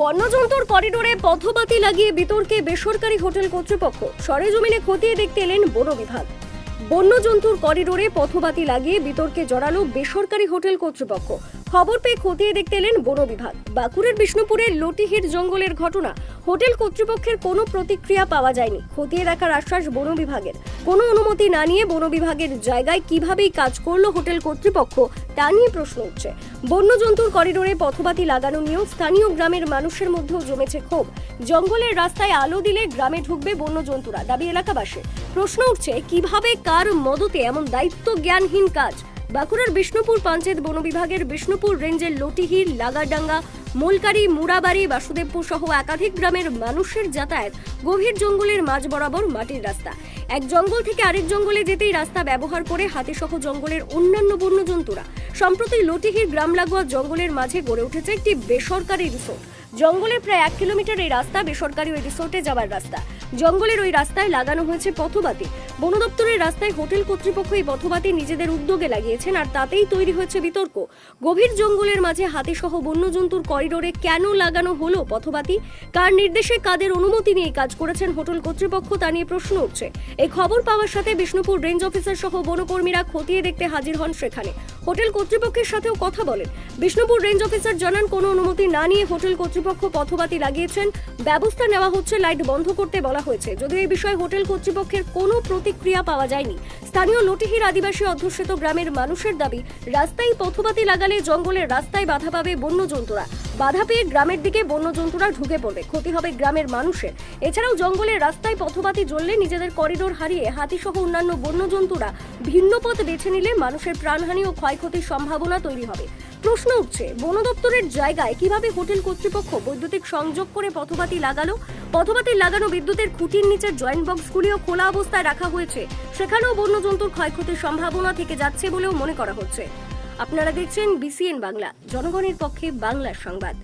বন্যজন্তুর করিডোরে পথবাতি লাগিয়ে বিতর্কে বেসরকারি হোটেল কর্তৃপক্ষ সরেজমিনে খতিয়ে দেখতে এলেন বন বিভাগ। বন্যজন্তুর করিডোরে পথবাতি লাগিয়ে বিতর্কে জড়ালো বেসরকারি হোটেল কর্তৃপক্ষ। খবর পেয়ে খতিয়ে দেখতে এলেন বন বিভাগ। বাঁকুড়ার বিষ্ণুপুরের লটিহির জঙ্গলের ঘটনা। হোটেল কর্তৃপক্ষের কোনো প্রতিক্রিয়া পাওয়া যায়নি। খতিয়ে দেখার আশ্বাস বন বিভাগের। কোনো অনুমতি না নিয়ে বন বিভাগের জায়গায় কিভাবেই কাজ করল হোটেল কর্তৃপক্ষ, তা নিয়ে প্রশ্ন উঠছে। বন্যজন্তুর করিডোরে পথবাতি লাগানো নিয়েও স্থানীয় গ্রামের মানুষের মধ্যেও জমেছে ক্ষোভ। জঙ্গলের রাস্তায় আলো দিলে গ্রামে ঢুকবে বন্যজন্তুরা, দাবি এলাকাবাসী। প্রশ্ন উঠছে, কীভাবে, কার মদতে এমন দায়িত্ব জ্ঞানহীন কাজ? বাঁকুড়ার বিষ্ণুপুর পঞ্চায়েত বন বিভাগের বিষ্ণুপুর রেঞ্জের লটিহির লাগাডাঙ্গা মোলকারি, মুড়াবাড়ি, বাসুদেবপুর সহ একাধিক গ্রামের মানুষের যাতায়াত গভীর জঙ্গলের মাঝ বরাবর মাটির রাস্তা। এক জঙ্গল থেকে আরেক জঙ্গলে যেতেই রাস্তা ব্যবহার করে হাতিসহ জঙ্গলের অন্যান্য বন্যজন্তুরা। সম্প্রতি লটিহির গ্রাম লাগোয়া জঙ্গলের মাঝে গড়ে উঠেছে একটি বেসরকারি রিসোর্ট। জঙ্গলের প্রায় এক কিলোমিটার এই রাস্তা বেসরকারি ওই রিসোর্টে যাওয়ার রাস্তা। জঙ্গলের ওই রাস্তায় লাগানো হয়েছে পথবাতি। বন দপ্তরের রাস্তায় হোটেল কর্তৃপক্ষ এই পথবাতি নিজেদের উদ্যোগে লাগিয়েছেন আর তাতেই তৈরি হয়েছে বিতর্ক। গভীর জঙ্গলের মাঝে হাতিসহ বন্যজন্তুর করিডোরে কেন লাগানো হলো পথবাতি? কার নির্দেশে, কাদের অনুমতি নিয়ে কাজ করেছেন হোটেল কর্তৃপক্ষ তা নিয়ে প্রশ্ন উঠছে। এই খবর পাওয়ার সাথে বিষ্ণুপুর রেঞ্জ অফিসার সহ বনকর্মীরা খতিয়ে দেখতে হাজির হন সেখানে। হোটেল কর্তৃপক্ষের সাথেও কথা বলেন। বিষ্ণুপুর রেঞ্জ অফিসার জানান, কোনো অনুমতি না নিয়ে হোটেল কর্তৃপক্ষ পথবাতি লাগিয়েছেন। ব্যবস্থা নেওয়া হচ্ছে, লাইট বন্ধ করতে বলা হয়েছে। যদিও এই বিষয়ে হোটেল কর্তৃপক্ষের কোনো প্রতিক্রিয়া পাওয়া যায়নি। স্থানীয় লটিহির আদিবাসী অধ্যুষিত গ্রামের মানুষের দাবি, রাস্তায় পথবাতি লাগালে জঙ্গলের রাস্তায় বাধা পাবে বন্যজন্তুরা। বাধা পেয়ে গ্রামের দিকে বন্যজন্তুরা ঢুকে পড়বে। ক্ষতি হবে গ্রামের মানুষের। এছাড়াও জঙ্গলের রাস্তায় পথবাতি জ্বললে নিজেদের করিডোর হারিয়ে হাতিসহ অন্যান্য বন্যজন্তুরা ভিন্ন পথ বেছে নিলে মানুষের প্রাণহানি ও ক্ষয়ক্ষতির সম্ভাবনা তৈরি হবে। প্রশ্ন উঠছে, বন দপ্তরের জায়গায় কীভাবে হোটেল কর্তৃপক্ষ বৈদ্যুতিক সংযোগ করে পথবাতি লাগালো? পথবাতি লাগানো বিদ্যুতের খুঁটির নিচে জয়েন্ট বক্সগুলিও খোলা অবস্থায় রাখা হয়েছে। সেখানেও বন্যজন্তুর ক্ষয়ক্ষতির সম্ভাবনা থেকে যাচ্ছে বলেও মনে করা হচ্ছে। আপনারা দেখছেন বিসিএন বাংলা, জনগণের পক্ষে বাংলার সংবাদ।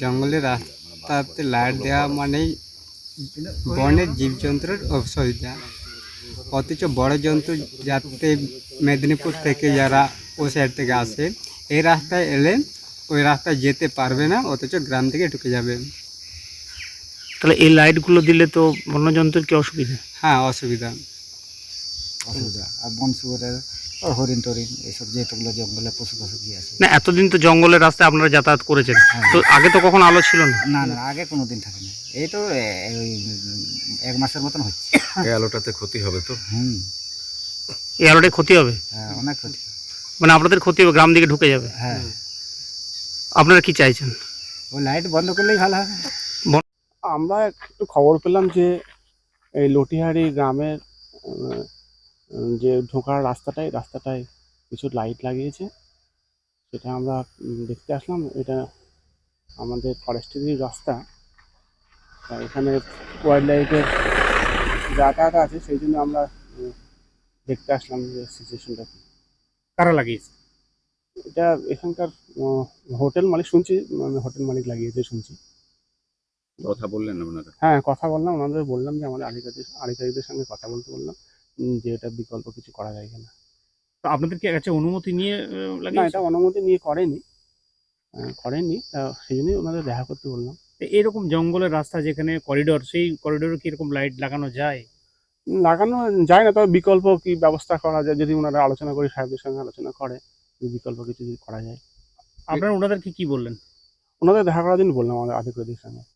জঙ্গলে রাস্তাতে লাইট দেওয়া মানেই বনের জীবজন্তুর অসুবিধা। অথচ বড় জন্তু যাতে মেদিনীপুর থেকে যারা ও সাইড থেকে আসে এই রাস্তায় এলে ওই রাস্তায় যেতে পারবে না অথচ গ্রাম থেকে ঢুকে যাবে। তাহলে এই লাইটগুলো দিলে তো বন্যজন্তুর কি অসুবিধা? হ্যাঁ অসুবিধা। অসুবিধা। আর বন শুয়োরের হরিণ টরিণ এইসব জঙ্গলে পশু পশু কি আছে না এতদিন তো জঙ্গলের রাস্তায় আপনারা যাতায়াত করেছেন। হ্যাঁ। তো আগে তো কখনো আলো ছিল না? না না আগে কোনো দিন থাকেনি। এই তো এক মাসের মতন হচ্ছে। এই আলোটাতে ক্ষতি হবে তো? হুম। এই আলোটায় ক্ষতি হবে? হ্যাঁ অনেক ক্ষতি। মানে আপনাদের ক্ষতি হবে গ্রাম দিকে ঢুকে যাবে। হ্যাঁ। আপনারা কি চাইছেন? ওই লাইট বন্ধ করলেই ভালো হবে। আমরা একটু খবর পেলাম যে এই লটিহারি গ্রামের যে ঢোকার রাস্তাটায় রাস্তাটায় কিছু লাইট লাগিয়েছে। সেটা আমরা দেখতে আসলাম। এটা আমাদের ফরেস্টেরই রাস্তা। তা এখানে ওয়াইল্ড লাইফের যাতায়াত আছে সেই জন্য আমরা দেখতে আসলাম যে সিচুয়েশনটা কি। কারা লাগিয়েছে? এটা এখানকার হোটেল মালিক শুনছি মানে হোটেল মালিক লাগিয়েছে শুনছি। কথা বললেন আপনারা? হ্যাঁ কথা বললাম ওনাদের বললাম যে আমাদের আধিকারিক আধিকারিকদের সঙ্গে কথা বলতে বললাম যে এটা বিকল্প কিছু করা যায় কিনা। তো আপনাদের কি কাছে অনুমতি নিয়ে না এটা অনুমতি নিয়ে করেনি আহ, করেনি তা সেই জন্যই ওনাদের দেখা করতে বললাম। এরকম জঙ্গলের রাস্তা যেখানে করিডোর সেই করিডোরে কি এরকম লাইট লাগানো যায়? লাগানো যায় না তবে বিকল্প কি ব্যবস্থা করা যায়? যদি ওনারা আলোচনা করে সাহেবদের সঙ্গে আলোচনা করে যে বিকল্প কিছু যদি করা যায়। আপনারা ওনাদেরকে কি বললেন? ওনাদের দেখা করার জন্য বললাম আমাদের আধিকারিকদের সঙ্গে।